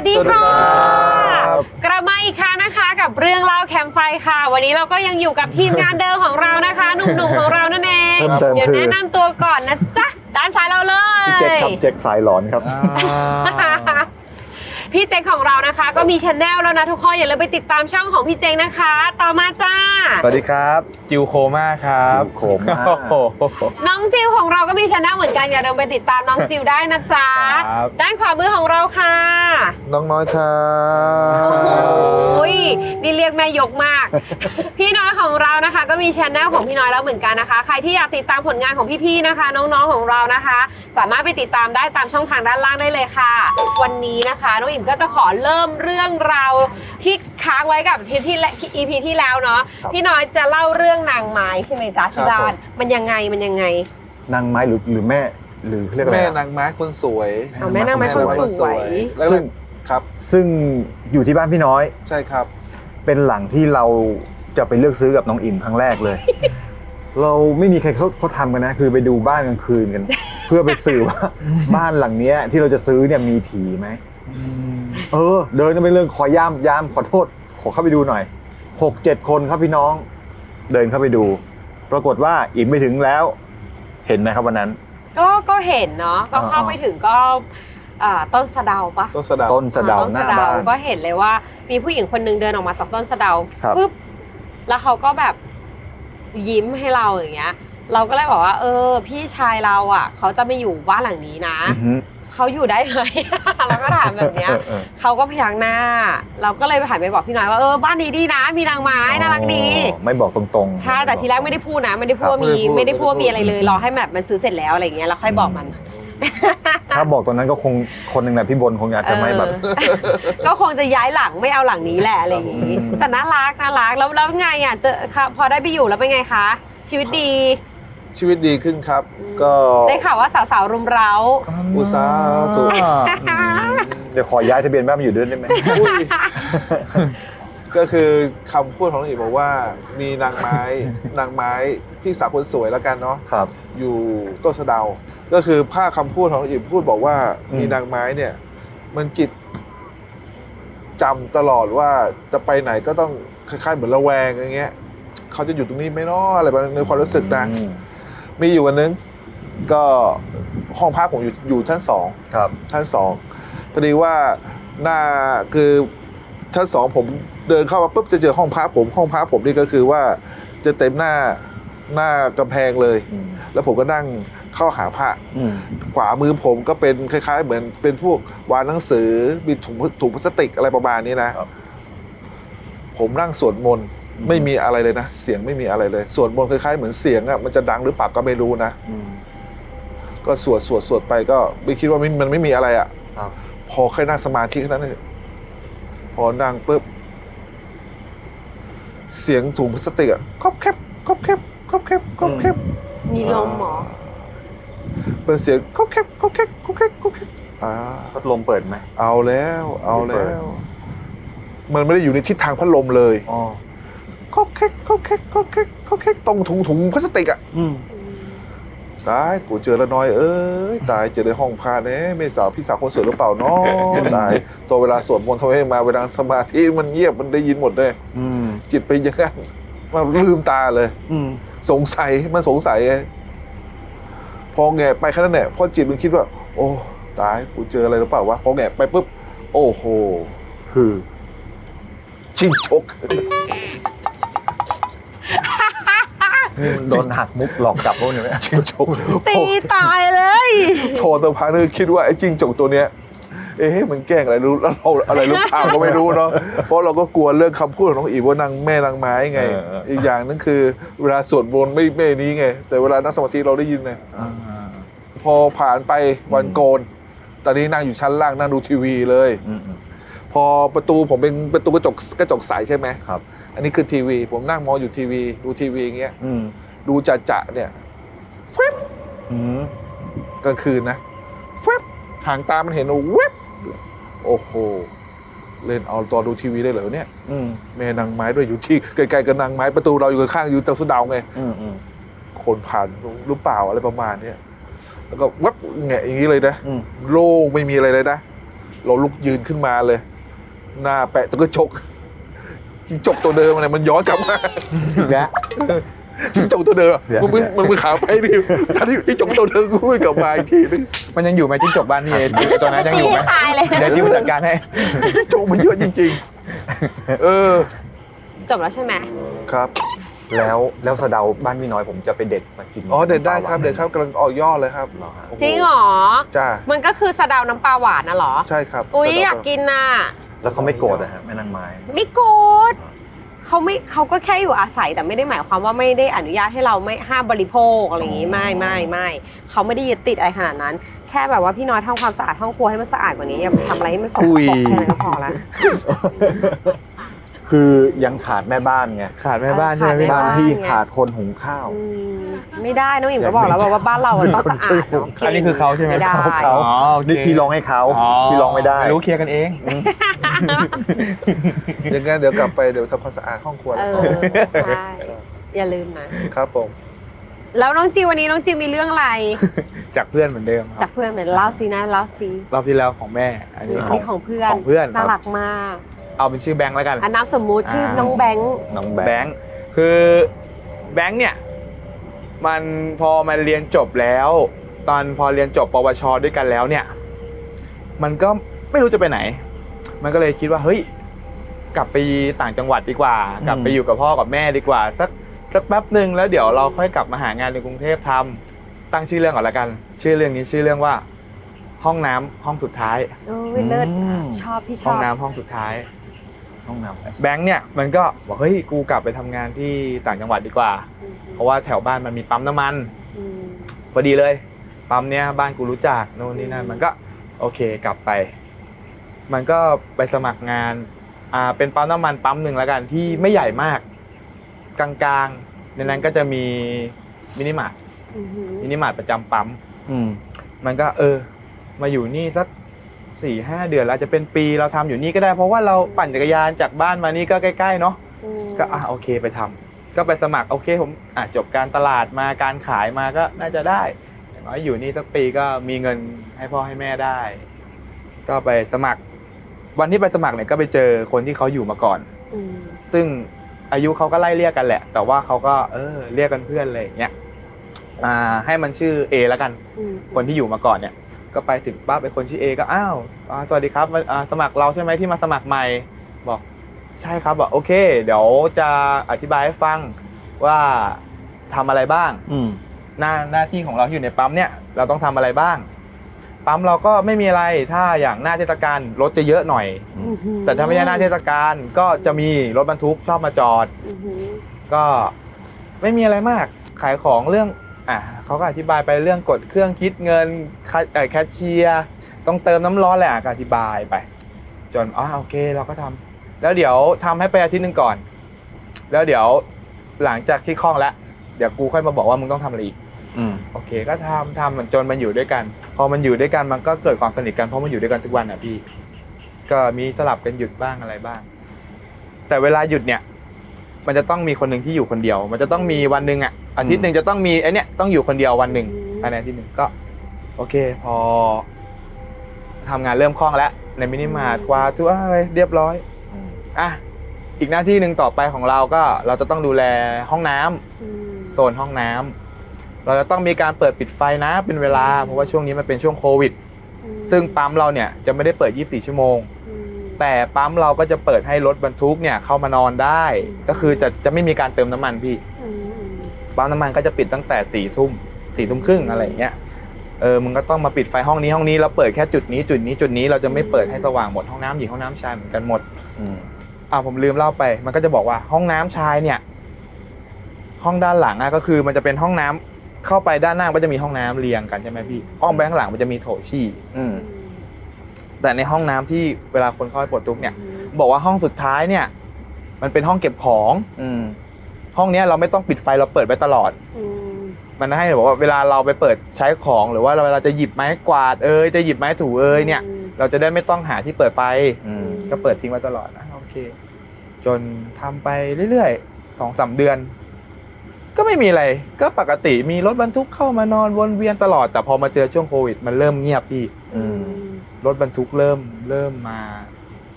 วัสดีสวัสดีค่ะครับกลับมาอีกครั้งนะคะ กับเรื่องเล่าแคมป์ไฟค่ะ วันนี้เราก็ยังอยู่กับทีมงานเดิมของเรานะคะ หนุ่มๆของเรานั่นเองเพิ่มเติมเดี๋ยวคือ แนะนำตัวก่อนนะจ๊ะด้านซ้ายเราเลยพี่เจ๊กครับเจ๊กสายหลอนครับ พี่เจงของเรานะคะ ก็มีช anel แล้วนะทุกคนอย่าลืมไปติดตามช่องของพี่เจงนะคะ ต่อมาจ้า สวัสดีครับ จิวโคม่าครับจิวโคม่า โอ้โห น้องจิวของเราก็มีช anel เหมือนกันอย่าลืมไปติดตามน้องจิวได้นะจ๊ะครับ ด้านขวามือของเราค่ะ น้องน้อยครัโอ้บ ยนี่เรียกแม่ยกมาก พี่น้อยของเรานะคะ ก็มีช anel ของพี่น้อยแล้วเหมือนกันนะคะ ใครที่อยากติดตามผลงานของพี่ๆนะคะ น้องๆของเรานะคะ สามารถไปติดตามได้ตามช่องทางด้านล่างได้เลยค่ะ วันนี้นะคะน้องอิ่มก็จะขอเริ่มเรื่องราวที่ค้างไว้กับทีที่และ EP ที่แล้วเนาะพี่น้อยจะเล่าเรื่องนางไม้ใช่ไหมจ๊ะที่บ้านมันยังไงมันยังไง นางไม้หรือหรือแม่หรือเขาเรียกอะไรแม่อะ นางไม้คนสวย เอาแม่นางไม้คนสวยแล้วซึ่ง ครับซึ่งอยู่ที่บ้านพี่น้อย ใช่ครับ เป็นหลังที่เราจะไปเลือกซื้อกับน้องอิ่มครั้งแรกเลย เราไม่มีใครเขาเขาทำกันนะ คือไปดูบ้านกลางคืนกัน เพื่อไปสืบว่า บ้านหลังเนี้ย ที่เราจะซื้อเนี่ยมีผีไหมเออ เดินกันไปเรื่องขอย่ามย่ามขอโทษ ขอเข้าไปดูหน่อยหกเจ็ดคนครับพี่น้อง เดินเข้าไปดู ปรากฏว่าอิ่มไปถึงแล้ว เห็นไหมครับวันนั้น ก็ก็เห็นเนาะก็เข้าอ่าไปถึงก็ อ่าต้นสะเดาปะต้นสะเดาต้นสะเดาต้นหสะน้าเดาบ้านก็เห็นเลยว่า มีผู้หญิงคนหนึงเดินออกมาจากต้นสะเดาครับปึ๊บแล้วเขาก็แบบยิ้มให้เราอย่างเงี้ย เราก็เลยบอกว่า เออ พี่ชายเราอะเขาจะไม่อยู่บ้านหลังนี้นะอือฮึเขาอยู่ได้ไหมเราก็ถามแบบเนี้ยออออเขาก็พยักหน้า เราก็เลยไปหันไปบอกพี่น้อยว่าเออบ้านนี้ดีนะ มีนางไม้น่ารักดีอ๋อไม่บอกตรงๆใช่แต่ทีแรกไม่ได้พูดนะ ไม่ได้พูดว่ามีครับไม่ไม่ได้ได้พูพูดดว่ามีอะไรเลยรอให้แบบมันซื้อเสร็จแล้วอะไรอย่างเงี้ยแล้วค่อยบอกมัน ถ้าบอกตอนนั้นก็คงคนหนึ่งแหละที่บนคงอยากจะไม่แบบ เออก็คงจะย้ายหลังไม่เอาหลังนี้แหละอะไรอย่างงี้ อืม แต่น่ารักน่ารักแล้วแล้วไงอะเจอค่ะพอได้ไปอยู่แล้วเป็นไงคะ ชีวิตดี ชีวิตดีขึ้นครับ ก็ได้ข่าวว่าสาวๆรุมเร้า อุตสาห์ถูกเดี๋ยวขอย้ายทะเบียนบ้านมาอยู่ด้วยได้ไหมอุ้ยก็คือคำพูดของน้องอีบอกว่า มีนางไม้ นางไม้พี่สาวคนสวยแล้วกันเนาะครับ อยู่ต้นสะเดา ก็คือภาคคำพูดของน้องอีพูดบอกว่าอืมมีนางไม้เนี่ย มันจิตจำตลอดว่าจะไปไหนก็ต้องคล้ายๆเหมือนระแวงอย่างเงี้ยเขาจะอยู่ตรงนี้ไหมเนาะอะไรแบบนั้นในความรู้สึกนะอืมมีอยู่วันนึงก็ห้องพักผมอยู่อยู่ชั้นสองครับชั้นสองพอดีว่าหน้าคือชั้นสองผมเดินเข้ามาปุ๊บจะเจอห้องพักผมห้องพักผมนี่ก็คือว่าจะเต็มหน้าหน้ากำแพงเลยอืมแล้วผมก็นั่ง เข้าหาพระอืมขวามือผมก็เป็นคล้ายๆ เหมือนเป็นพวกวางหนังสือมีถุงถุงพลาสติกอะไรประมาณนี้นะครับผมนั่งสวดมนต์ไม่มีอะไรเลยนะเสียงไม่มีอะไรเลยสวดมนต์คล้ายๆเหมือนเสียงอะมันจะดังหรือเปล่าก็ไม่รู้นะอืมก็สวดสวดสวดไปก็ไม่คิดว่ามันมันไม่มีอะไรอะครับพอแค่นั่งสมาธิแค่นั้นเองพอนั่งปุ๊บเสียงถุงพลาสติกอะครอบแคบครอบแคบครอบแคบครอบแคบมีลมเหรอ เป็นเสียงครอบแคบครอบแคบครอบแคบครอบแคบอ่าพัดลมเปิดไหมเอาแล้ว เอาไม่เปิแล้ดวมันไม่ได้อยู่ในทิศทางพัดลมเลยอ๋อครอบแคบครอบแคบครอบแคบครอบแคบตรงถุงถุงพลาสติกอะอืมตายกูเจอแล้วน้อยเอ้ยตายเจอในห้องพาเน่ไม่สาวพี่สาวคนสวยหรือเปล่าเนาะตายตัวเวลาสวดมนต์ทำไมไม่มาเวลาสมาธิมันเงียบมันได้ยินหมดเลยอืมจิตไปอย่างนั้นมันลืมตาเลยอืมสงสัยมันสงสัยไงพ อแงะไปแค่นั้นแหละพอจิตมันคิดว่า โอ้ตายกูเจออะไรหรือเปล่าวะพอแงะไปปุ๊บ โอ้โหคือชิงชกนี่มันโดนหักมุกหลอกกลับพวกนี้ไหมจิงจกตีตายเลยพอตะพานึกคิดว่าไอ้จิงจกตัวเนี้ยเอ๊ะมันแกล้งอะไรรู้แล้วเราอะไรรู้ข่าวก็ไม่รู้เนาะเพราะเราก็กลัวเรื่องคำพูดของน้องอีว่านางแม่นางไม้ไง อีกอย่างนึงคือ เวลาสวดมนต์ไม่ไม่นี้ไง แต่เวลานั่งสมาธิเราได้ยินไงอ่า พอผ่านไปวันโกน ตอนนี้นั่งอยู่ชั้นล่างนั่งดูทีวีเลย อืมอืมพอประตูผมเป็นประตูกระจกกระจกใสใช่ไหม ครับ อันนี้คือทีวี ผมนั่งมองอยู่ทีวี ดูทีวีอย่างเงี้ย อืมดูจะจะๆเนี่ยฟึบอืมกลางคืนนะฟึบหางตามันเห็นเว็บโอ้โห เล่นเอาตอนดูทีวีได้เหรอเนี่ย อืมแม่นางไม้ด้วยอยู่ที่ไกลๆกับนางไม้ประตูเราอยู่ข้างๆอยู่ตรงสุดดาวไง อืมอืมคนผ่านหรือเปล่าอะไรประมาณเนี้ย แล้วก็เว็บแงะอย่างนี้เลยนะอืมโล่งไม่มีอะไรเลยนะเราลุกยืนขึ้นมาเลย หน้าแปะตะกระจกจิ้งจกตัวเดิมอะไรมันย้อนกลับมาอีกแล้วจิ้งจกตัวเดิมอะเดี๋ยวมันมึงมันมึงขาไปดิทันที่จิ้งจกตัวเดิมกูไม่กลับมาอีกทีนึงมันยังอยู่ไหมจิ้งจกบ้านพี่เอตัวนั้นยังอยู่ไหมตายเลยเดี๋ยวจิ้วจัดการให้จิ้งจกมันเยอะจริง ๆ เออจบแล้วใช่ไหมครับ แล้วแล้วสะเดาบ้านพี่น้อยผมจะไปเด็ดมากินอ๋อเด็ดได้ครับเด็ดครับกำลังออกยอดเลยครับเหรอฮะจริงเหรอ จ้ามันก็คือสะเดาน้ำปลาหวานน่ะเหรอ ใช่ครับอุ้ยสะเดอยากกินน่ะ แล้วเขาไม่โกรธนะฮะแม่นางไม้ไม่โกรธเขาไม่เขาก็แค่อยู่อาศัยแต่ไม่ได้หมายความว่าไม่ได้อนุญาตให้เราไม่ห้ามบริโภคอะไรอย่างงี้ไม่ไม่ไม่เขาไม่ได้ยึดติดอะไรขนาดนั้น แค่แบบว่าพี่น้อยทำความสะอาดห้องครัวให้มันสะอาดกว่านี้อย่าไปทำอะไรให้มันสกอุ้ปรยกแค่นั้นก็พอละ คือยังขาดแม่บ้านไงขาดแม่บ้านใช่ไหมพี่ขาบ้าดนแม่ที่ขาดคนหุงข้าว อืมไม่ได้น้องอิ่มก็บอกแล้วบอกว่าบ้านเราอะต้องสะอาดเนาะอันนี้คือเขาใช่ไหมไม่ได้ เขาอ๋อโอเคนี่พี่ร้องให้เขาอ๋อพี่ร้องไม่ได้ รู้เคลียร์กันเอง อย่างงั้นเดี๋ยวกลับไปเดี๋ยวทำความสะอาดห้องครัวเอแล้วอก็ใช่อย่าลืมนะ ครับผม แล้วน้องจิววันนี้น้องจิวมีเรื่องอะไร จากเพื่อนเหมือนเดิมคจารักบเพื่อนเหมือนเล่าซีนะเล่าซีรอบที่แล้วของแม่ อันนี้อันของนี้ของเพื่อนของเพื่อนครับ น่ารักมาก เอาเป็นชื่อแบงค์แล้วกัน อันนามสมมุติชื่ออ่าน้องแบงค์น้องแบแบงงค์ค์คือแบงค์เนี่ยมันพอมันเรียนจบแล้ว ตอนพอเรียนจบปวชด้วยกันแล้วเนี่ย มันก็ไม่รู้จะไปไหน มันก็เลยคิดว่าเฮ้ย กลับไปต่างจังหวัดดีกว่า กลับไปอยู่กับพ่อกับแม่ดีกว่า สักสักแป๊บหนึ่งแล้วเดี๋ยวเราค่อยกลับมาหางานในกรุงเทพทำตั้งชื่อเรื่องก่อนละกัน ชื่อเรื่องนี้ชื่อเรื่องว่า ห้องน้ำห้องสุดท้ายโอ้ยเลิศอืมชอบพี่ชห้อองบน้ำห้องสุดท้าย ห้องน้ำแบงค์เนี่ยมันก็บอกเฮ้ยกูกลับไปทำงานที่ต่างจังหวัดดีกว่า เพราะว่าแถวบ้านมันมีปั๊มน้ำมันอืมพอดีเลย ปั๊มเนี้ยบ้านกูรู้จักโน่นนี่นั่นมันก็โอเคกลับไป มันก็ไปสมัครงานอ่าเป็นปั๊มน้ำมันปั๊มหนึ่งแล้วกันที่ไม่ใหญ่มาก กลางๆ ในนั้นก็จะมีมินิมาร์ทอืมมินิมาร์ทประจำปั๊มอืมมันก็เออ มาอยู่นี่สัก สี่ห้าเดือนแล้วอาจจะเป็นปีเราทำอยู่นี่ก็ได้ เพราะว่าเราปั่นจักรยานจากบ้านมานี่ก็ใกล้ๆเนาะอืมก็อะโอเคไปทำก็ไปสมัครโอเคผมอะจบการตลาดมาการขายมาก็น่าจะได้อย่างน้อยอยู่นี่สักปีก็มีเงินให้พ่อให้แม่ได้ ก็ไปสมัคร วันที่ไปสมัครเนี่ยก็ไปเจอคนที่เขาอยู่มาก่อนอืมซึ่งอายุเขาก็ไล่เรียกกันแหละ แต่ว่าเขาก็เออเรียกกันเพื่อนเลยอย่างเงี้ยอ่าให้มันชื่อ A แล้วกันอืมคนที่อยู่มาก่อนเนี่ย ก็ไปถึงป้าเป็นคนชื่อเอก็อ้าวอ่าสวัสดีครับมาอ่าสมัครเราใช่ไหมที่มาสมัครใหม่บอกใช่ครับบอกโอเค เดี๋ยวจะอธิบายให้ฟังว่าทำอะไรบ้างอืมหน้าหน้าที่ของเราที่อยู่ในปั๊มเนี่ยเราต้องทำอะไรบ้าง ปั๊มเราก็ไม่มีอะไรถ้าอย่างหน้าเทศกาลรถจะเยอะหน่อยอืมแต่ถ้าไม่ใช่หน้าเทศกาลก็จะมีรถบรรทุกชอบมาจอดอืมก็ไม่มีอะไรมากขายของเรื่อง อะเขาก็อธิบายไปเรื่องกดเครื่องคิดเงินคาเอ่อแคชเชียร์ต้องเติมน้ำร้อนแหละก็อธิบายไป จนอ๋อโอเคเราก็ทำแล้วเดี๋ยวทำให้ไปอาทิตย์หนึ่งก่อน แล้วเดี๋ยวหลังจากที่คล่องแล้วเดี๋ยวกูค่อยมาบอกว่ามึงต้องทำอะไรอีกอืมโอเค ก็ทำทำมันจนมันอยู่ด้วยกัน พอมันอยู่ด้วยกันมันก็เกิดความสนิทกันเพราะมันอยู่ด้วยกันทุกวันอะพี่ ก็มีสลับกันหยุดบ้างอะไรบ้าง แต่เวลาหยุดเนี่ย มันจะต้องมีคนหนึ่งที่อยู่คนเดียว มันจะต้องมีวันหนึ่งอะ อาทิตย์หนึ่งจะต้องมีไอเนี้ยต้องอยู่คนเดียววันหนึ่งภายในอาทิตย์หนึ่งก็ โอเค พอทำงานเริ่มคล่องแล้วในมินิมาร์ทกวาดทุกอะไรเรียบร้อยอืมอะอีกหน้าที่หนึ่งต่อไปของเราก็เราจะต้องดูแลห้องน้ำอืมโซนห้องน้ำเราจะต้องมีการเปิดปิดไฟนะเป็นเวลา เพราะว่าช่วงนี้มันเป็นช่วงโควิด ซึ่งปั๊มเราเนี่ยจะไม่ได้เปิด 24 ชั่วโมงอืมแต่ปั๊มเราก็จะเปิดให้รถบรรทุกเนี่ยเข้ามานอนได้อืมก็คือจะจะไม่มีการเติมน้ำมันพี่อืม ปั๊มน้ำมันก็จะปิดตั้งแต่4ี่ทุ่มสี่ทุ่มครึ่งอะไรอย่างเงี้ยเออมึงก็ต้องมาปิดไฟห้องนี้ห้องนี้แล้วเปิดแค่จุดนี้จุดนี้จุดนี้เราจะไม่เปิดให้สว่างหมดห้องน้ำหญิงห้องน้ำชายเหมือนกันหมดอืมอ่าผมลืมเล่าไป มันก็จะบอกว่าห้องน้ำชายเนี่ย ห้องด้านหลังอะก็คือมันจะเป็นห้องน้ำเข้าไปด้านหน้าก็จะมีห้องน้ำเรียงกันใช่ไหมพี่อ้อมไปข้างหลังมันจะมีโถชี่อืมแต่ในห้องน้ำที่เวลาคนเข้าไปปลดทุกข์เนี่ย บอกว่าห้องสุดท้ายเนี่ย มันเป็นห้องเก็บของ อืม ห้องเนี้ยเราไม่ต้องปิดไฟเราเปิดไว้ตลอด อืมมันให้บอกว่าเวลาเราไปเปิดใช้ของหรือว่าเวลาจะหยิบไม้กวาดเอยจะหยิบไม้ถูเอยเนี่ย เราจะได้ไม่ต้องหาที่เปิดไฟ อืมก็เปิดทิ้งไว้ตลอดนะโอเค จนทำไปเรื่อยๆสองสามเดือน ก็ไม่มีอะไรก็ปกติมีรถบรรทุกเข้ามานอนวนเวียนตลอด แต่พอมาเจอช่วงโควิด มันเริ่มเงียบพี่ออืมรถบรรทุกเริ่มเริ่มมา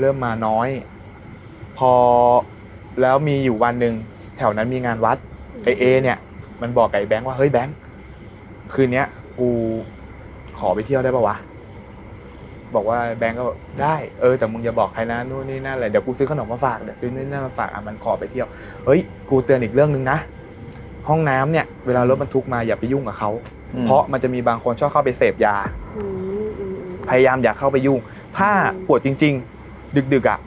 เริ่มมาน้อย พอแล้วมีอยู่วันหนึ่ง แถวนั้นมีงานวัดไอเอเนี่ย มันบอกกับไอ้แบงค์ว่าเฮ้ยแบงค์คืนเนี้ยกูขอไปเที่ยวได้ปะวะบอกว่าแบงค์ก็บอกได้เออแต่มึงอย่าบอกใครนะนู่นนี่นั่นอะไรเดี๋ยวกูซื้อขนมมาฝากเดี๋ยวซื้อนี่นั่นมาฝากอะมันขอไปเที่ยวเฮ้ยกูเตือนอีกเรื่องหนึ่งนะห้องน้ำเนี่ย เวลารถบรรทุกมาอย่าไปยุ่งกับเขาอืมเพราะมันจะมีบางคนชอบเข้าไปเสพยาอืมอืมอืมพยายามอย่าเข้าไปยุ่ง ถ้าอืมปวดจริง ๆ ดึกๆอะ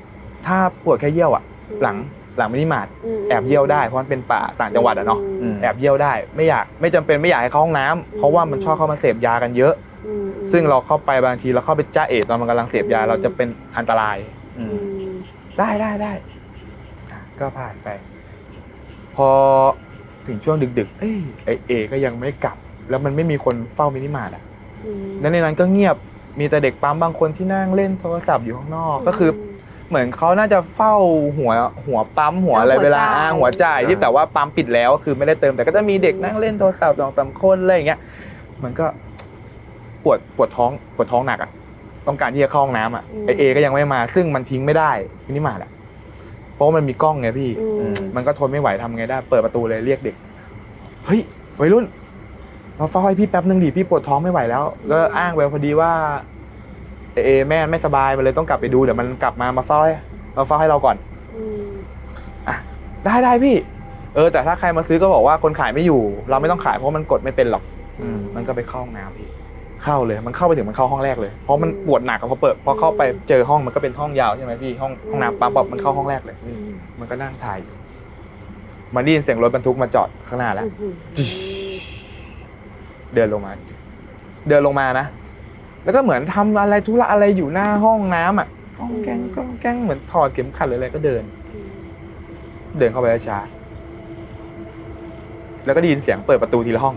ถ้าปวดแค่เยี่ยวอะ หลัง หลังมินิมาร์ทมแอบเยี่ยวได้เพราะมันเป็นป่าต่างจังหวัดอะเนาะอืม แอบเยี่ยวได้ไม่อยากไม่จำเป็นไม่อยากให้เข้าห้องน้ำเพราะว่ามันชอบเข้ามาเสพยากันเยอะ อืมอืมซึ่งเราเข้าไปบางทีเราเข้าไปจ้าเอตอนมันกำลังเสพยาเราจะเป็นอันตราย อือืมมได้ได้ได้อะก็ผ่านไป พอถึงช่วงดึก ๆ เอ้ยไอเอก็ยังไม่กลับ แล้วมันไม่มีคนเฝ้ามินิมาร์ทอะอืม แล้วในนั้นก็เงียบมีแต่เด็กปั๊มบางคนที่นั่งเล่นโทรศัพท์อยู่ข้างนอก ก็คือ เหมือนเขาน่าจะเฝ้าหัวหัวปั๊มหัวอะไรเวลาอ่าหัวจ่ายที่แต่ว่าปั๊มปิดแล้วคือไม่ได้เติมแต่ก็จะมีเด็กนั่งเล่นโทรศัพท์สองสามคนอะไรอย่างเงี้ยมันก็ปวดปวดท้องปวดท้องหนักอะต้องการที่จะเข้าห้องน้ำอะไอเอก็ยังไม่มา ซึ่งมันทิ้งไม่ได้มินิมาร์ทอะเพราะว่ามันมีกล้องไงพี่อืมมันก็ทนไม่ไหวทำไงได้ เปิดประตูเลยเรียกเด็ก เฮ้ยวัยรุ่นมาเฝ้าให้พี่แป๊บนึงดิพี่ปวดท้องไม่ไหวแล้ว ก็อ้างไปพอดีว่า เอเอแม่ไม่สบายมันเลยต้องกลับไปดูเดี๋ยวมันกลับมามาเฝ้าให้มาเฝ้าให้เราก่อนอืมอะได้ได้พี่ เออ แต่ถ้าใครมาซื้อก็บอกว่าคนขายไม่อยู่ เราไม่ต้องขายเพราะมันกดไม่เป็นหรอกอืมมันก็ไปเข้าห้องน้ำพี่เข้าเลย มันเข้าไปถึงมันเข้าห้องแรกเลยเพราะมันปวดหนักอะพอเปิดพอเข้าไปเจอห้องมันก็เป็นห้องยาวใช่ไหมพี่ห้องห้องน้ำปั๊มปั๊บมันเข้าห้องแรกเลย อืมมันก็นั่งถ่ายอยู่มันได้ยินเสียงรถบรรทุกมาจอดข้างหน้าแล้ว อืมเดินลงมา เดินลงมานะ แล้วก็เหมือนทำอะไรธุระอะไรอยู่หน้าห้องน้ำอะก้องแกงก้องแกงเหมือนถอดเข็มขัดหรืออะไรก็เดิน เดินเข้าไปช้าๆแล้วก็ได้ยินเสียงเปิดประตูทีละห้อง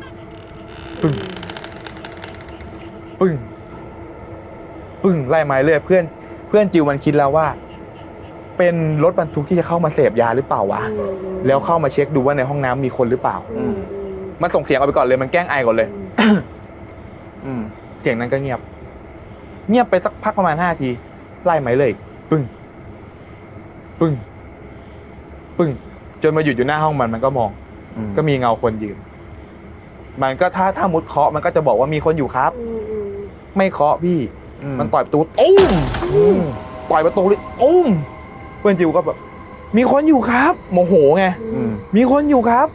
ปึ้ง ปึ้ง ปึ้งไล่มาเรื่อยเพื่อน เพื่อนจิวมันคิดแล้วว่า เป็นรถบรรทุกที่จะเข้ามาเสพยาหรือเปล่าวะอืมแล้วเข้ามาเช็คดูว่าในห้องน้ำมีคนหรือเปล่าอืมมันส่งเสียงออกไปก่อนเลย มันแกล้งไอก่อนเลยอืมเสียงนั้นก็เงียบ เงียบไปสักพักประมาณห้าที ไล่ไหมเลยอีกปึ้งปึ้งปึ้งจนมาหยุดอยู่หน้าห้องมันมันก็มองอืมก็มีเงาคนยืน มันก็ถ้าถ้ามุดเคาะมันก็จะบอกว่ามีคนอยู่ครับอืมอืมไม่เคาะพี่อืมันต่อยประตูตุ้มต่อยประตูเลยตุ้มเพื่อนจิวก็แบบมีคนอยู่ครับ โมโหไงอืมมีคนอยู่ครับ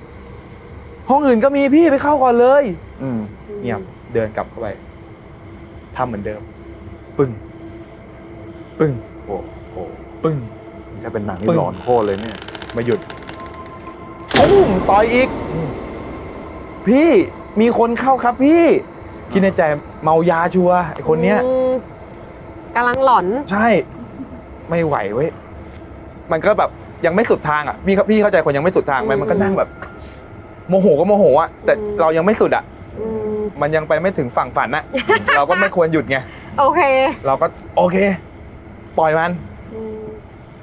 ห้องอื่นก็มีพี่ไปเข้าก่อนเลยอืมเงียบเดินกลับเข้าไปทำเหมือนเดิม ปึ้ง ปึ้ง โอ้โหปึ้ง ถ้าเป็นหนังปึ้นี่งหลอนโคตรเลยเนี่ยมาหยุด ปุ้งต่อยอีก พี่มีคนเข้าครับพี่ คิดในใจเมายาชัวร์ไอคนเนี้ย อืมกำลังหลอน ใช่ ไม่ไหวเว้ย มันก็แบบยังไม่สุดทางอะพี่เขาพี่เข้าใจคนยังไม่สุดทางไหมอืมมันก็นั่งแบบ โมโหก็โมโหอะแต่อืม เรายังไม่สุดอะ อืม มันยังไปไม่ถึงฝั่งฝันอะเราก็ไม่ควรหยุดไง โอเคเราก็โอเค ปล่อยมันอืม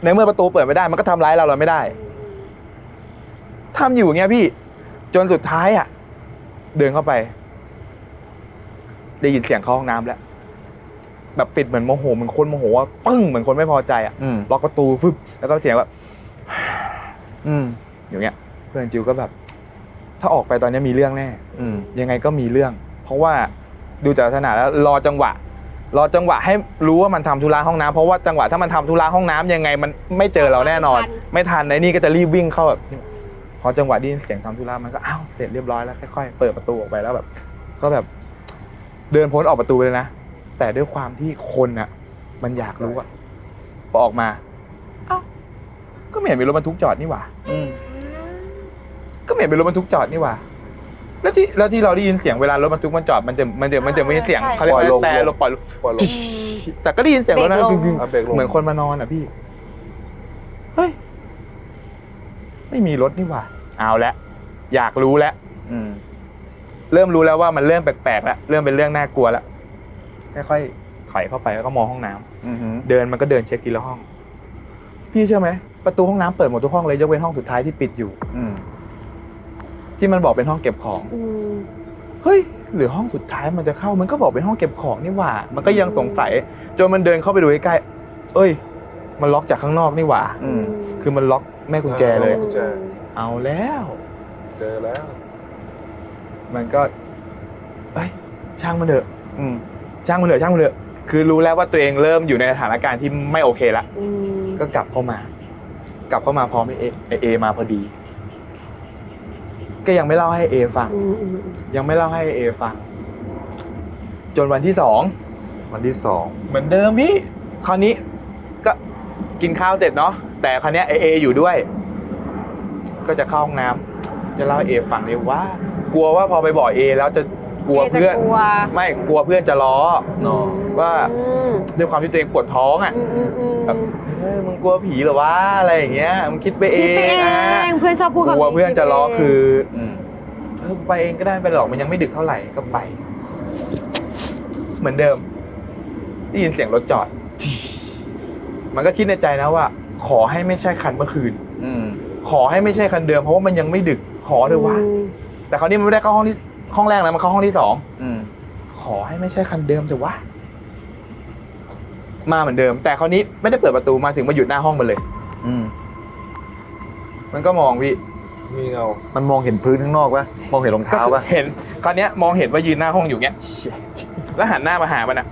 ในเมื่อประตูเปิดไม่ได้ มันก็ทำร้ายเราเราไม่ได้ทำอยู่อย่างเงี้ยพี่ จนสุดท้ายอะ เดินเข้าไป ได้ยินเสียงเข้าห้องน้ำแล้ว แบบปิดเหมือนโมโหเหมือนคนโมโหว่าปึ้งเหมือนคนไม่พอใจอะอืมล็อกประตูฟึบแล้วก็เสียงแบบ อืมอย่างเงี้ย เพื่อนจิวก็แบบ ถ้าออกไปตอนนี้มีเรื่องแน่ อืมยังไงก็มีเรื่อง เพราะว่าดูจากลักษณะแล้วรอจังหวะ รอจังหวะให้รู้ว่ามันทำธุระห้องน้ำเพราะว่าจังหวะถ้ามันทำธุระห้องน้ำยังไงมันไม่เจอเราแน่นอน ไม่ทันไอ้นี่ก็จะรีบวิ่งเข้าแบบพอจังหวะได้ยินเสียงทำธุระมันก็อ้าวเสร็จเรียบร้อยแล้วค่อยๆเปิดประตูออกไปแล้วแบบ ก็แบบ เดินพ้นออกประตูไปเลยนะแต่ด้วยความที่คนอะมันอยากรู้อะพอออกมา เอ้าก็ไม่เห็นมีรถบรรทุกจอดนี่หว่าอืมก็ไม่เห็นเป็นรถบรรทุกจอดนี่หว่า แล้วที่แล้วที่เราได้ยินเสียงเวลารถบรรทุกมันจอดมันจะมันจะมันจะมีเสียงใช่เขาเรียกว่าแต่เราปล่อยลงปล่อยลง แต่ก็ได้ยินเสียงรถนะเบรกลง กึ่งอะเบรกลๆงเหมือนคนมานอนอะพี่เฮ้ยไม่มีรถนี่หว่าเอาละอยากรู้แล้วอืม เริ่มรู้แล้วว่ามันเริ่มแปลกๆแล้วเริ่มเป็นเรื่องน่ากลัวแล้วค่อยๆถอยเข้าไปแล้วก็มองห้องน้ำอืมเดินมันก็เดินเช็คทีละห้อง พี่เชื่อไหมประตูห้องน้ำเปิดหมดทุกห้องเลยยกเว้นห้องสุดท้ายที่ปิดอยู่ อืม ที่มันบอกเป็นห้องเก็บของอืมเฮ้ยหรือห้องสุดท้ายมันจะเข้า มันก็บอกเป็นห้องเก็บของนี่หว่า มันก็ยังสงสัยจนมันเดินเข้าไปดูใกล้ๆเอ้ย มันล็อกจากข้างนอกนี่หว่า อืม คือมันล็อกแม่กุญแจเลย กุญแจ เอาแล้ว เจอแล้ว มันก็เอ้ยช่างมันเถอะ อืม ช่างมันเถอะช่างมันเถอะ คือรู้แล้วว่าตัวเองเริ่มอยู่ในสถานการณ์ที่ไม่โอเคละ อืมก็กลับเข้ามา กลับเข้ามาพร้อมไอเอไอ้เอมาพอดี ก็ยังไม่เล่าให้เอฟังอืมอืมยังไม่เล่าให้เอฟัง จนวันที่สองวันที่สองเหมือนเดิมพี่คราวนี้ก็กินข้าวเสร็จเนาะแต่คราวเนี้ยเอเออยู่ด้วย ก็จะเข้าห้องน้ำจะเล่าให้เอฟังเลยว่า กลัวว่าพอไปบอกเอแล้วจะ กลัวเอจะเพื่อนกลัว ไม่กลัวเพื่อนจะล้อเนาะว่าอืมด้วยความที่ตัวเองปวดท้องอะอืมอืมอืมแบบเฮ้ยมึงกลัวผีเหรอวะอะไรอย่างเงี้ยมึงคิดไปเอคิดไปงเอนะงเพื่อนชอบพูดกคำนี้ลัวเพื่อนจะล้อดไปเงคืออืมเออไปเองก็ได้ไม่ไปหรอกมันยังไม่ดึกเท่าไหร่ก็ไป เหมือนเดิมได้ยินเสียงรถจอด มันก็คิดในใจนะว่า ขอให้ไม่ใช่คันเมื่อคืนอืมขอให้ไม่ใช่คันเดิมเพราะว่ามันยังไม่ดึกขอเลยว่าแต่คราวนี้มันไม่ได้เข้าห้องที่ ห้องแรกนะมันเข้าห้องที่สองอืม ขอให้ไม่ใช่คันเดิมแต่ว่า มาเหมือนเดิม แต่คราวนี้ไม่ได้เปิดประตูมาถึงมาหยุดหน้าห้องมันเลย อืม มันก็มองพี่มีเงามันมองเห็นพื้นข้างนอกปะมองเห็นรองก็เท้าคือปะเห็น คราวเนี้ยมองเห็นว่ายืนหน้าห้องอยู่เงี้ยแล้วหันหน้ามาหามันอะ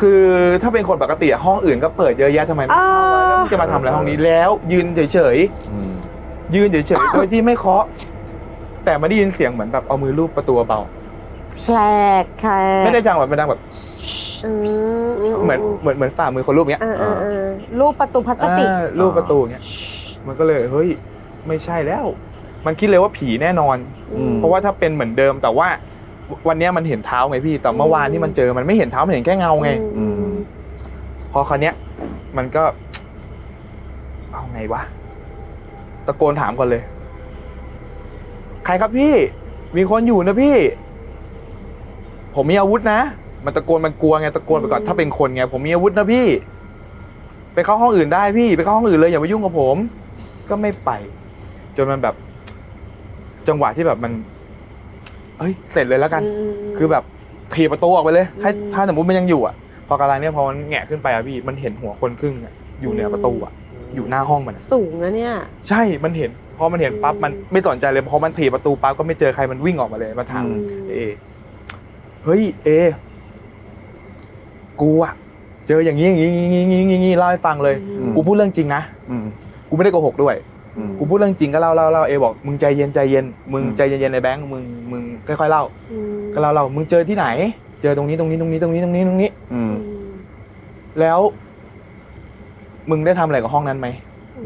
คือถ้าเป็นคนปกติอะห้องอื่นก็เปิดเยอะแยะทำไมไม่เอเข้าอ วะแล้วมึงจะมาทำอะไรห้องนี้แล้ว ยืนเฉยอืม ๆยืนเฉยๆโดยที่ไม่เคาะ แต่ไม่ได้ยินเสียงเหมือนแบบเอามือลูบประตูเบาแปลกแปลกไม่ได้จังแบบมันดังแบบอืมเหมือนเหมือนเหมือนฝ่ามือคนรูปเงี้ยเออเออเออรูปประตูพลาสติกอ่ารูปประตูเงี้ยมันก็เลยเฮ้ยไม่ใช่แล้ว มันคิดเลยว่าผีแน่นอนอืมเพราะว่าถ้าเป็นเหมือนเดิมแต่ว่าวันเนี้ยมันเห็นเท้าไงพี่แต่เมื่อวานที่มันเจอมันไม่เห็นเท้ามันเห็นแค่เงาไงอืมพอคราวเนี้ย มันก็เอาไงวะตะโกนถามก่อนเลย ใครครับพี่ มีคนอยู่นะพี่ ผมมีอาวุธนะ มันตะโกนมันกลัวไงตะโกนไปก่อนอืมถ้าเป็นคนไงผมมีอาวุธนะพี่ ไปเข้าห้องอื่นได้พี่ ไปเข้าห้องอื่นเลยอย่ามายุ่งกับผม ก็ไม่ไป จนมันแบบ จังหวะที่แบบมันเฮ้ย เสร็จเลยแล้วกันมคือแบบถีบประตูออกไปเลย ให้อืมถ้าสมมติมันยังอยู่อะ พอกำลังเนี่ยพอมันแหงะขึ้นไปอะพี่ มันเห็นหัวคนครึ่งอะอยู่เหนือประตูอะ อยู่หน้าห้องมันอะสูงนะเนี่ย ใช่ มันเห็น พอมันเห็นปั๊บอืมมันไม่สนใจเลยพอมันถีบประตูปั๊บก็ไม่เจอใครมันวิ่งออกมาเลยมาถามอืมเอเฮ้ยเอกูอะเจออย่างนี้อย่างนี้อย่างนี้อย่างนี้อย่างนี้เล่าให้ฟังเลยอืมกูพูดเรื่องจริงนะอืมกูไม่ได้โกหกด้วยอืมกูพูดเรื่องจริงก็เล่าเล่าเล่าเอบอกมึงใจเย็นใจเย็นมึงอืมใจเย็นๆในแบงค์มึงมึงค่อยๆเล่าอืมก็เล่าเล่ามึงเจอที่ไหน เจอตรงนี้ตรงนี้ตรงนี้ตรงนี้ตรงนี้ตรงนี้อืมแล้ว มึงได้ทำอะไรกับห้องนั้นไหม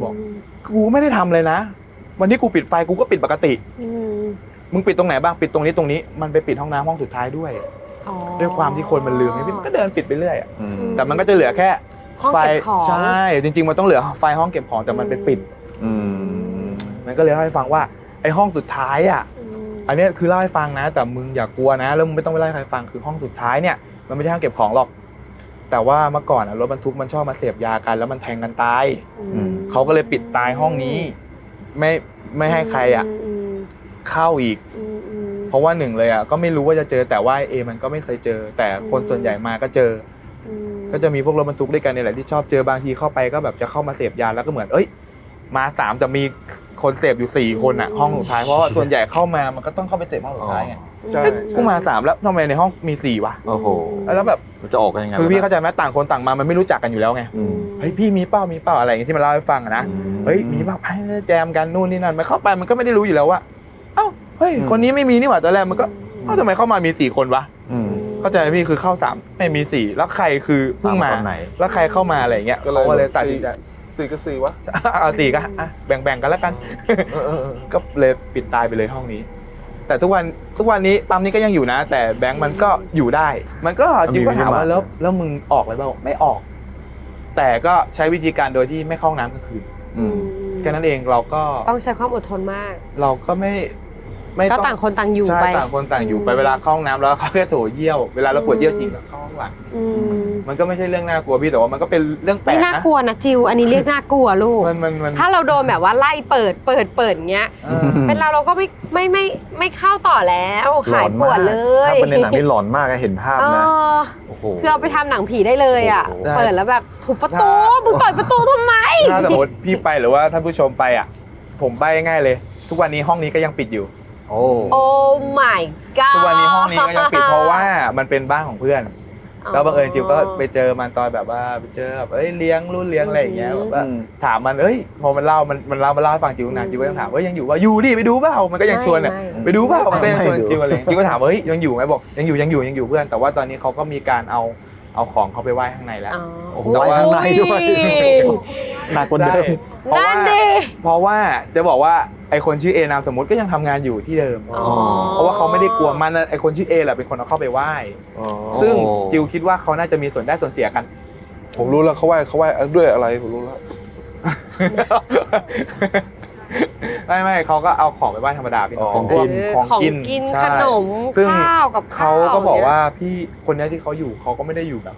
บอกมกูไม่ได้ทำเลยนะ วันที่กูปิดไฟกูก็ปิดปกติ อืมมึงปิดตรงไหนบ้างปิดตรงนี้ตรงนี้มันไปปิดห้องน้ำห้องสุดท้ายด้วย อ๋อ ด้วยความที่คนมันลืมไงพี่มันก็เดินปิดไปเรื่อยอะอืมแต่มันก็จะเหลือแค่ห้องไฟเก็บของ ใช่จริง ๆ มันต้องเหลือไฟห้องเก็บของแต่มันไปปิด อืมมันก็เลยเล่าให้ฟังว่าไอ้ห้องสุดท้ายอะ อืมอันเนี้ยคือเล่าให้ฟังนะ แต่มึงอย่ากลัวนะแล้วมึงไม่ต้องไปเล่าให้ใครฟังคือห้องสุดท้ายเนี่ยมันไม่ใช่ห้องเก็บของหรอก แต่ว่าเมื่อก่อนอะรถบรรทุกมันชอบมาเสพยากันแล้วมันแทงกันตายอืม เขาก็เลยปิดตายห้องนี้ ไม่ไม่ให้ใครอะมเข้าอีกอืมอืมเพราะว่าหนึ่งเลยอะก็ไม่รู้ว่าจะเจอแต่ว่าเอมันก็ไม่เคยเจอ แต่คนส่วนใหญ่มาก็เจออืมก็จะมีพวกรถบรรทุกด้วยกันเนี่ยแหละที่ชอบเจอบางทีเข้าไปก็แบบจะเข้ามาเสพยาแล้วก็เหมือน เอ้ย มาสามแต่มีคนเสพอยู่สี่คนอะ ห้องสุดท้ายเพราะว่าส่วนใหญ่เข้ามามันก็ต้องเข้าไปเสพห้องสุดท้ายไง ใช่เอ้ยกูมาสามแล้วทำไมในห้องมีสี่วะโอ้โหแล้วแบบมันจะออกกันยังไงคือพี่วะเข้าใจไหมต่างคนต่างมามันไม่รู้จักกันอยู่แล้วไงอืมเฮ้ยพี่มีเป้ามีเป้าอะไรอย่างเงี้ยที่มันเล่าให้ฟังอะนะอืมเฮ้ยมีเป้าไปแจมกันนู่นนี่นั่นมันเข้าไปมันก็ไม่ได้รู้อยู่แล้วว่าเอ้าเฮ้ยอืมคนนี้ไม่มีนี่หว่าตอนแรกมันก็เอ้าทำไมเข้ามามีสี่คนวะ อืมเข้าใจไหมพี่คือเข้าสามไม่มีสี่แล้วใครคือเพิ่งมาตามตอนไหน แล้วใครเข้ามาอะไรอย่างเงี้ยก็เลเขายก็เลยตัดสินใจสี่กับสี่วะ เอาสี่ก็อะแบ่งๆกันแล้วกัน เออเออเออก็เลยปิดตายไปเลยห้องนี้ แต่ทุกวันทุกวันนี้ปั๊มนี้ก็ยังอยู่นะ แต่แบงค์มันก็อยู่ได้ มันก็มันมีจิวก็ถามว่าวิธีมาแล้วแล้วมึงออกอะไรบ้างไม่ออก แต่ก็ใช้วิธีการโดยที่ไม่เข้าห้องน้ำกลางคืนอืมแค่นั้นเองเราก็ต้องใช้ความอดทนมาก เราก็ไม่ไม่ก็ต้องต่างคนต่างอยู่ใช่ไปต่างคนต่างอยู่ไปเวลาเข้าห้องน้ำแล้วเขาแค่โถเยี่ยวเวลาเราปวดเยี่ยวจริงก็เข้า ห้องหลัง อืมมันก็ไม่ใช่เรื่องน่ากลัวพี่แต่ว่ามันก็เป็นเรื่องแปลไม่กน่านะกลัวนะจิว อันนี้เรียกน่ากลัวลูก มันมันมัน ถ้าเราโดนแบบว่าไล่เปิดเปิดเปิดอย่างเงี้ย เออ เป็นเราเราก็ไม่ไม่ไม่ไม่เข้าต่อแล้วหลหาอยนปมาวดกเลถ้ายเป็นในหนังนี่หลอนมากอะเห็นภาพเอนะอโอ้โห คือเอาไปทำหนังผีได้เลยอะ โอ้โห เปิดแล้วแบบทุบประตูถ้ามึงต่อยประตูทำไม ถ้าสมมติพี่ไปหรือว่าท่านผู้ชมไปอะ ผมใบง่ายๆเลย ทุกวันนี้ห้องนี้ก็ยังปิดอยู่ โอ้ โอ้ my god ทุกวันนี้ห้องนี้ก็ยังปิดเพราะว่ามันเป็นบ้านของเพื่อน แล้วบังเอิญจิวก็ไปเจอมันตอนแบบว่าไปเจอแบบเอ้ยเลี้ยงรุ่นเลี้ยงอะไรอย่างเงี้ยแบบว่าอืมถามมันเอ้ยพอมันเล่ามันมันเล่ามาเล่าให้ฟังจิวนานจิวก็ยังถามเอ้ยยังอยู่ว่าอยู่ดิไปดูเปล่ามันก็ยังชวนอะไม่ไม่ไปดูเปล่ามันก็ยังชวนไม่ดูจิวอะไรอย่างเงี้ยจิวก็ถามว่าเฮ้ยยังอยู่ไหมบอกยังอยู่ยังอยู่ยังอยู่เพื่อนแต่ว่าตอนนี้เขาก็มีการเอา เอาของเขาไปไหว้ข้างในแล้วอ๋อโอ้โหแต่ว่าไว้ข้างในด้วยอุ้ยหนักกว่าเดิม เพราะนั่ว่านดิ เพราะว่าจะบอกว่าไอคนชื่อเอนามสมมติก็ยังทำงานอยู่ที่เดิม อ๋อ เพราะว่าเขาไม่ได้กลัวมันนะไอคนชื่อเอแหละเป็นคนเอาเข้าไปไหว้ อ๋อซึ่งโอ้จิวคิดว่าเขาน่าจะมีส่วนได้ส่วนเสียกัน ผมรู้แล้วเขาไหว้เขาไหว้ด้วยอะไรผมรู้แล้ว ไม่ไม่เขาก็เอาของไปไหว้ธรรมดาพี่น้องของพวกินของกินกินใช่ขนมซึ่งข้าวกับข้าเขาวก็บอกเนี่ยว่าพี่คนเนี้ยที่เขาอยู่เขาก็ไม่ได้อยู่แบบ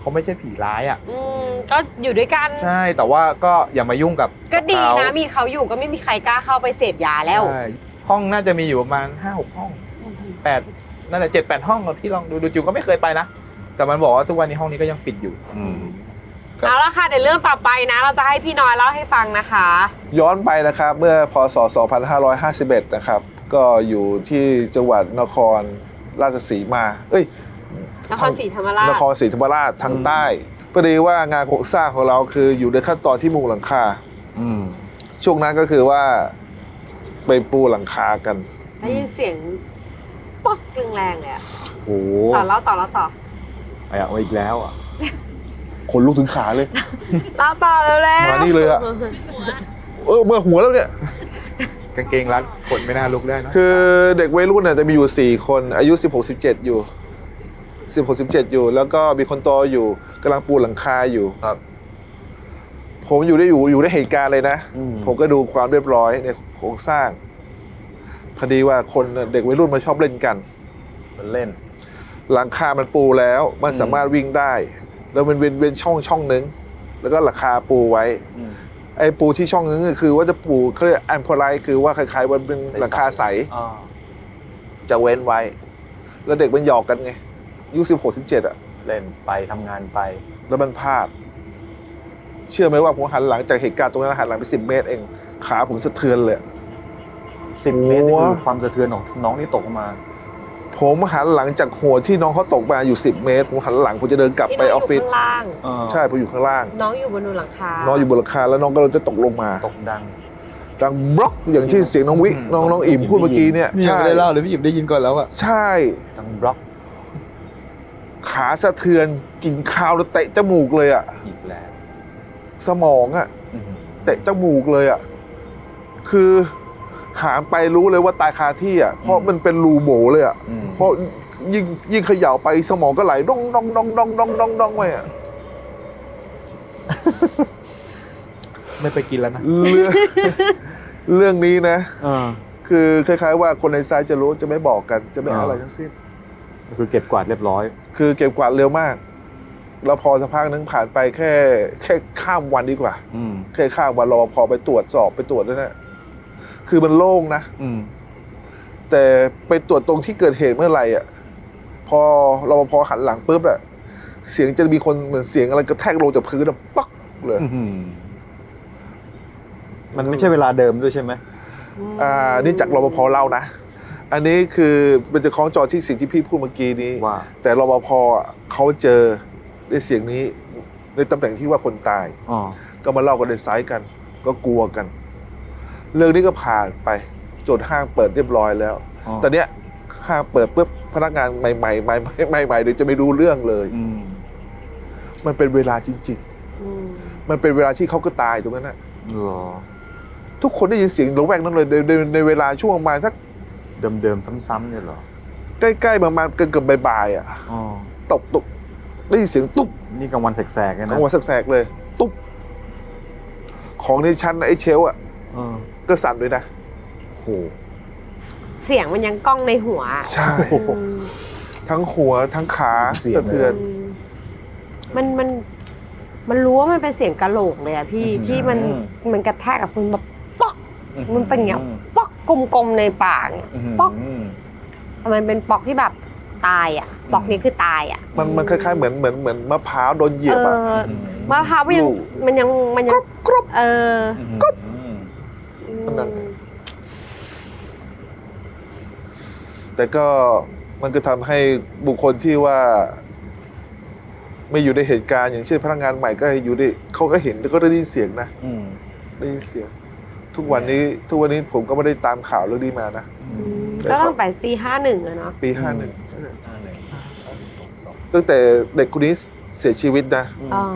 เขาไม่ใช่ผีร้ายอะอืมก็อยู่ด้วยกันใช่แต่ว่าก็อย่ามายุ่งกับ ก็ดีเขานะมีเขาอยู่ก็ไม่มีใครกล้าเข้าไปเสพยาแล้วใช่ห้องน่าจะมีอยู่ประมาณห้าหกห้องแปดนั่นแหละเจ็ดแปดห้องอะพี่ลองดูดูจิวก็ไม่เคยไปนะแต่มันบอกว่าทุกวันนี้ห้องนี้ก็ยังปิดอยู่อืม ครับ เอาละค่ะเดี๋ยวเรื่องต่อไปนะ เราจะให้พี่น้อยเล่าให้ฟังนะคะ ย้อนไปนะครับเมื่อพศ 2551 นะครับ ก็อยู่ที่จังหวัดนครราชสีมา เอ้ยนครศรีธรรมราช นครศรีธรรมราชทางใต้พอดีว่างานโครงสร้างของเราคืออยู่ในขั้นตอนที่มุงหลังคา อืม ช่วงนั้นก็คือว่าไปปูหลังคากันได้ยินเสียงป๊อกแรงๆเลยอะโอ้โหต่อเล่าต่อเล่าต่อ ไอ้เอาอีกแล้วอะ ขนลุกถึงขาเลยเล่าต่อเร็วๆมานี่เลยอะเออเมื่อหัวแล้วเนี่ยกางเกงรัดขนไม่น่าลุกได้เนอะคือเด็กวัยรุ่นเนี่ยจะมีอยู่ 4 คนอายุ 16 17 อยู่ 16 17 อยู่ แล้วก็มีคนโตอยู่กำลังปูหลังคาอยู่ครับ ผมอยู่ได้อยู่อยู่ในเหตุการณ์เลยนะอืมผมก็ดูความเรียบร้อยในโครงสร้างพอดีว่าคนเด็กวัยรุ่นมันชอบเล่นกัน มันเล่น หลังคามันปูแล้ว มันอืมสามารถวิ่งได้ แล้วมันเป็นเป็นช่องช่องหนึง แล้วก็หลังคาปูไว้อืมไอ้ปูที่ช่องนึงก็คือว่าจะปูเขาเรียกแอมโพไลคือว่าคล้ายๆว่าเป็นหลังคาใสอ่าจะเว้นไว้ แล้วเด็กมันหยอกกันไงอายุสิบหกสิบเจ็ดอะเล่นไปทำงานไป แล้วมันพลาด เชื่อไหมว่าผมหันหลังจากเหตุการณ์ตรงนั้นหันหลังไปสิบเมตรเอง ขาผมสะเทือนเลยสิบเมตรนี่โอ้คือความสะเทือนของน้องที่ตกลงมา ผมหันหลังจากหัวที่น้องเขาตกมาอยู่สิบเมตร ผมหันหลังผมจะเดินกลับพี่ไปน้ออองฟฟิศยู่ข้างล่างใช่ผมอยู่ข้างล่าง น้องอยู่บนหลังคา น้องอยู่บนหลังคาแล้วน้องก็เลยจะตกลงมาตกดัง ดังบล็อกอย่างที่เสียงน้องวิน้องน้องอิ่มพูดเมื่อกี้เนี่ยนี่ยังใช่ไม่ได้เล่าเลยพี่หยิบได้ยินก่อนแล้วอะใช่ ดังบล็อกขาสะเทือนกินข้าวแล้วเตะจมูกเลยอะอีกแล้วสมองอะ อืมเตะจมูกเลยอะคือ หามไปรู้เลยว่าตายคาที่อะเพราะมันเป็นรูโบเลยอะอืมเพราะยิ่งยิ่งเขย่าไปสมองก็ไหลดองดองดองดองดองดองดองไปอะไม่ไปกินแล้วนะเรื่องเรื่องนี้นะอ่าคือคล้ายๆว่าคนในไซต์จะรู้จะไม่บอกกันจะไม่อะไรทั้งสิ้น คือเก็บกวาดเรียบร้อย คือเก็บกวาดเร็วมากแล้วพอสักพักนึงผ่านไปแค่ แค่ข้ามวันดีกว่าอืมแค่ข้ามวันรอพอไปตรวจสอบไปตรวจแล้วนะ คือมันโล่งนะอืม แต่ไปตรวจตรงที่เกิดเหตุเมื่อไหร่อะ พอรปภหันหลังปุ๊บอะเสียงจะมีคนเหมือนเสียงอะไรกระแทกลงจากพื้นอะปักเลยอื้อหือมันไม่ใช่เวลาเดิมด้วยใช่ไหมอ่านี่จากรปภเล่านะ อันนี้คือเป็นจะคล้องจองที่สิ่งที่พี่พูดเมื่อกี้นี้ ว่า แต่รปภอะเขาเจอได้เสียงนี้ ในตำแหน่งที่ว่าคนตาย อ๋อ ก็มาเล่ากันในไซต์กัน ก็กลัวกัน เรื่องนี้ก็ผ่านไปจนห้างเปิดเรียบร้อยแล้วอ๋อแต่เนี้ยห้างเปิดปุ๊บพนักงานใหม่ๆใหม่ใหม่ใหม่ใหม่ๆเดี๋ยวจะไม่รู้เรื่องเลยอืมมันเป็นเวลาจริงอืมๆมันเป็นเวลาที่เขาก็ตายตรงนั้นนะเหรอทุกคนได้ยินเสียงระแวกนั้นเลยในในในเวลาช่วงประมาณสักเดิมๆซ้ำๆเนี่ยเหรอใกล้ๆประมาณเกือบๆบ่ายๆอะอ๋อตกตกได้ยินเสียงตุ๊บนี่กลางวันแสกๆเลยกนะลางวันแสกๆเลย ตุ๊บของในชั้นไอ้เชลฟ์อะเออ ก็สั่นด้วยนะโหเสียงมันยังก้องในหัวใช่โอ้โหอืมทั้งหัวทั้งขาเสียง สะเทือนอืมมันมัน มันรู้ว่ามันเป็นเสียงกะโหลกเลยอะพี่อืม ที่มันมันกระแทกกับคุณแบบป๊อก มันเป็นอย่างเงี้ย ป๊อกกลมๆในปากเนี่ย ป๊อก มันเป็นป๊อกที่แบบตายอะป๊อกนี้คือตายอะมันมันคล้ายๆเหมือนเหมือนเหมือนมะพร้าวโดนเหยียบเออะอมะพร้าวมันยังลูก มันยังมันยังเออ มันดังแต่ก็มันก็ทำให้บุคคลที่ว่า ไม่อยู่ในเหตุการณ์ อย่างเช่นพนักงานใหม่ก็อยู่ได้เขาก็เห็นแล้วก็ได้ยินเสียงนะได้ยินเสียง ทุกวันนี้ ทุกวันนี้ผมก็ไม่ได้ตามข่าวเรื่องนี้มานะก็ตั้งแต่ปีห้าหนึ่งอะเนาะปีห้าหนึ่งตั้งแต่เด็กคนนี้เสียชีวิตนะอ่า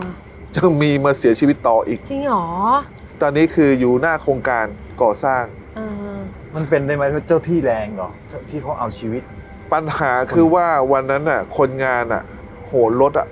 ยังมีมาเสียชีวิตต่ออีกจริงเหรอตอนนี้คืออยู่หน้าโครงการ ก่อสร้างอ่ามันเป็นได้ไหมว่าเจ้าที่แรงเหรอเจ้าที่เขาเอาชีวิต ปัญหาคือว่าวันนั้นน่ะ คนงานอะ โหนรถอะ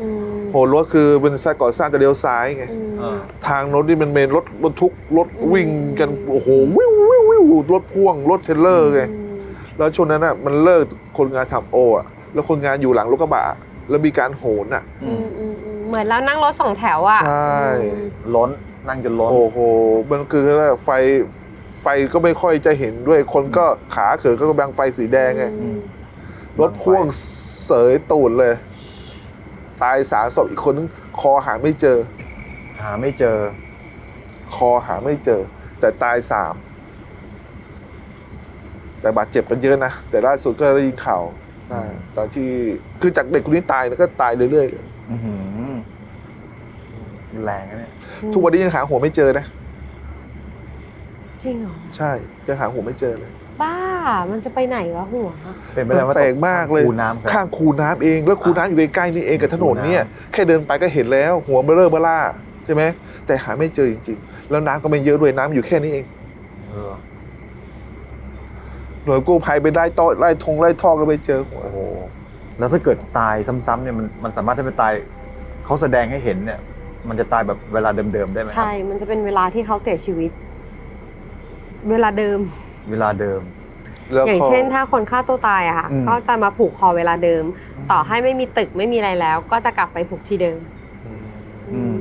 อืมโหนรถคือเป็นสายก่อสร้างจะเลี้ยวซ้ายไงอืมทางรถนี่มันเป็นรถบรรทุกรถอืมวิ่งกันโอ้โหวิววิววิวรถพ่วงรถเทรลเลอร์ไงอืมแล้วช่วงนั้นอะมันเลิกคนงานทำโออะแล้วคนงานอยู่หลังรถกระบะแล้วมีการโหนอะอืมอืมอืม เหมือนเรานั่งรถสองแถวอะใช่อืมล้นนั่งจนล้นโอ้โหมันคืออะไรไฟไฟก็ไม่ค่อยจะเห็นด้วยคนก็ขาเขินก็แบงไฟสีแดงไงอืมรถพ่วงเสยตูดเลย ตายสามศพอีกคนนึงคอหาไม่เจอ หาไม่เจอ คอหาไม่เจอ แต่ตายสามแต่บาดเจ็บกันเยอะนะ แต่ล่าสุดก็ได้ยินข่าวอ่าตอนที่คือจากเด็กคนนี้ตายนะก็ตายเรื่อยๆเลยอื้อหือ แรงนะเนี่ยทุกวันนี้ยังหาหัวไม่เจอนะ จริงเหรอ ใช่ยังหาหัวไม่เจอเลย บ้า มันจะไปไหนวะหัว เป็นไปได้ว่าแปลกมากเลยคูน้ำครับข้างคูน้ำเอง แล้วคูน้ำอยู่ใกล้ๆนี่เองกับถนนเนี่ย แค่เดินไปก็เห็นแล้ว หัวเบลอเบล่าใช่ไหม แต่หาไม่เจอจริงๆ แล้วน้ำก็ไม่เยอะด้วยน้ำอยู่แค่นี้เองเออหน่วยกู้ภัยไปได้ต่อไล่ทงไล่ท่อก็ไม่เจอหัวโอ้โหแล้วถ้าเกิดตายซ้ำๆเนี่ยมันมันสามารถที่จะตายเขาแสดงให้เห็นเนี่ย มันจะตายแบบเวลาเดิมๆได้ไหมครับใช่ มันจะเป็นเวลาที่เขาเสียชีวิต เวลาเดิม เวลาเดิม แล้วอย่างก็เช่น ถ้าคนฆ่าตัวตายอะค่ะ อืม ก็จะมาผูกคอเวลาเดิม ต่อให้ไม่มีตึกไม่มีอะไรแล้ว ก็จะกลับไปผูกที่เดิม อืม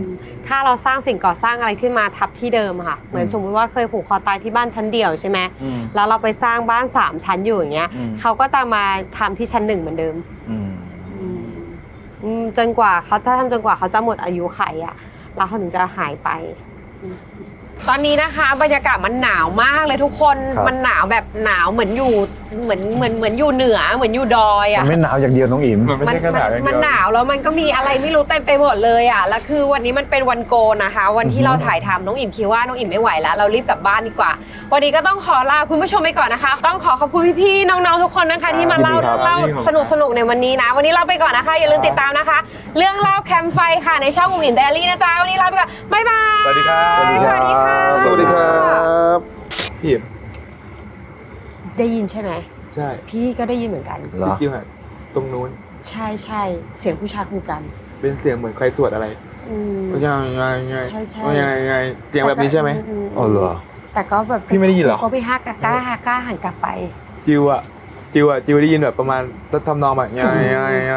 ถ้าเราสร้างสิ่งก่อสร้างอะไรขึ้นมาทับที่เดิมอะค่ะ เหมือนอืมสมมติว่าเคยผูกคอตายที่บ้านชั้นเดี่ยวใช่ไหมอืม แล้วเราไปสร้างบ้านสามชั้นอยู่อย่างเงี้ย อืม เขาก็จะมาทำที่ชั้นหนึ่งเหมือนเดิม อืมอืม จนกว่าเขาจะทำจนกว่าเขาจะหมดอายุไขอะแล้วเขาถึงจะหายไป ตอนนี้นะคะ บรรยากาศมันหนาวมากเลยทุกคนครับมันหนาวแบบหนาวเหมือนอยู่เหมือนเหมือนเหมือนอยู่เหนือเหมือนอยู่ดอยมัอะนไม่หนาวอย่างเดียวน้องอิ๋มมันไม่มันใช่แค่หนาวอย่างมัเดีนยว หนาวแล้วมันก็มีอะไรไม่รู้เต็มไปหมดเลยอะแล้วคือวันนี้มันเป็นวันโกนนะคะ วันที่อือฮึ เราถ่ายทำน้องอิ่มคิดว่าน้องอิ่มไม่ไหวแล้วเรารีบกลับบ้านดีกว่า วันนี้ก็ต้องขอลาคุณผู้ชมไปก่อนนะคะ ต้องขอขอบคุณพี่ๆน้องๆทุกคนนะคะ ที่มาเล่ายินดีครับเรื่องเล่าสนุกสนุกๆในวันนี้นะ วันนี้เราไปก่อนนะคะ อย่าลืมติดตามนะคะ เรื่องเล่าแคมป์ไฟค่ะในช่องอุ่มอิ่มเดลี่นะจ๊ะวันนี้ลาไปก่อนบ๊ายบายสวัสดีครับ สวัสดีค่ะสวัสดีครับพี่เอ็มได้ยินใช่ไหม ใช่พี่ก็ได้ยินเหมือนกัน เหรอ พี่ฮะตรงนู้นใช่ใช่เสียงผู้ชายคุยกัน เป็นเสียงเหมือนใครสวดอะไรอืมไม่ใช่ไงไงใช่ใช่ไงไงเสียงแบบนี้ใช่ไหมอ๋อเหรอ แต่ก็แบบพี่ไม่ได้ยินเหรอ ก็พี่ฮักกล้ากล้าหันกลับไป จิวอะจิวอะจิวได้ยินแบบประมาณทำนองแบบไงไงไง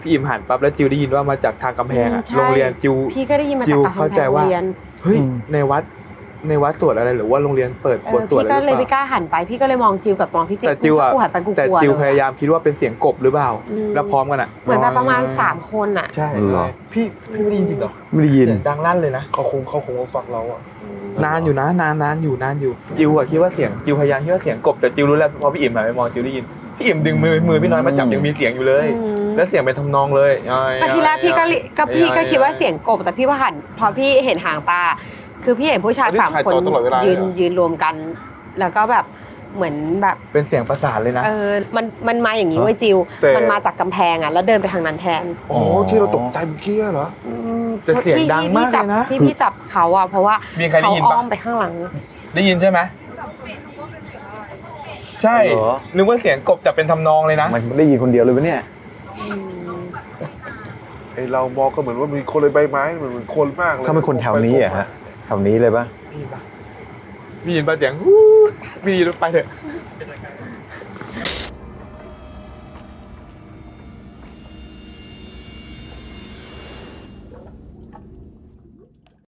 พี่อิมหันปั๊บแล้วจิวได้ยินว่ามาจากทางกำแพงอะอืมใช่ โรงเรียนจิว พี่ก็ได้ยินมาจิจากวกำแพเข้างใจว่าโรงเรียน เฮ้ยอืมในวัด ในวัดสวดอะไรหรือว่าโรงเรียนเปิดเอบทอสวดพี่อะไรก็หเลรืยอไม่เปกล่าล้าหันไปพี่ก็เลยมองจิวกับมองพี่เจแต่จิวอะถ้ากูหันไปกูแต่กลัวจิวเลพยายามคิดว่าเป็นเสียงกบหรือเปล่าอืมแล้วพร้อมกันอะเหมือนแบบประมาณสามคนอะใช่เหรอพี่พี่ไม่ได้ยินจริงเหรอไม่ได้ยินเสียงดังลั่นเลยนะเขาคงเขาคงมาฟังเราอะนานอยู่นะนานนานอยู่นานอยู่จิวอะคิดว่าเสียงจิวพยายามคิดว่าเสียงกบแต่จิวรู้แล้วพอพี่อิ่มหันไปมองจิวได้ยินพี่อิ่มดึงมือมือพี่น้อยมาจับอืมยังมีเสียงอยู่เลยอืมแล้วเสียงเป็นทำนองเลยแต่ทีแรกพี่ก็ลิก็พี่ก็คิดว่าเสียงกบแต่พี่ว่าหันพอพี่เห็นหางตา คือพี่เห็นผู้ชายอันนี้สามถ่ายคนต่อตลอดเวลาเลยยืนเหรอ ยืนรวมกัน แล้วก็แบบเหมือนแบบเป็นเสียงประสานเลยนะ เออมันมันมาอย่างนี้เว้ยจิว แต่ มันมาจากกำแพงอะแล้วเดินไปทางนั้นแทนอ๋อที่เราตกใจเมื่อกี้เหรอ อืมจะเสียงดังมากที่จับเลยนะที่พี่จับเขาอะเพราะว่ามีใครได้เขายินอ้ปะอมไปข้างหลัง ได้ยินใช่ไหมใช่เหรอ นึกว่าเสียงกบแต่เป็นทำนองเลยนะมันได้ยินคนเดียวเลยวะเนี่ย ไอเรามองก็เหมือนว่ามีคนเลยใบไม้เหมือนเหมือนคนมากเลยเขาเป็นคนแถวนี้อะฮะ แถวนี้เลยปะพี่ปะพี่ยินปะเสียงฮู้พี่ไปเถอะ